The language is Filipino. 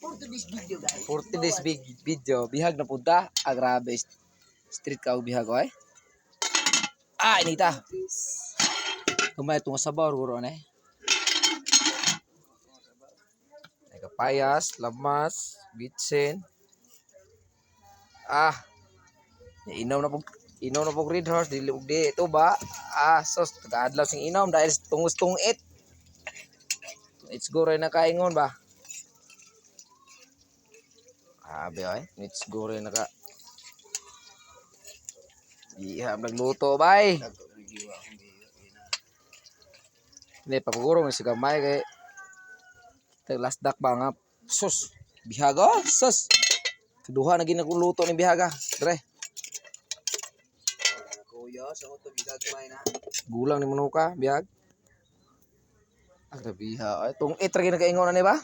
For today's video guys. For today's big video, bihag na punta. Ah, grabe. Street ka bihag ko eh. Ah, inita. Kumay itong sabaw, guro na eh. Lamas, bitsin. Ah, inom na po inom na po red horse dili di ito ba ah sos tagadlaw sing inom dahil tungos tungit it's go rin na kaingon ba Grabe ay, let's go rin naka. Iha nagluto bay. Hindi papaguro ng sigamay kay Tag last dak ba nga sus bihaga sus. Keduha na ginagluto ni bihaga. Dre, Kuya, sa mo to bidag may na. gulang ni manuka bihag. Ang biha ay tong itre ginagaingon na ni ba?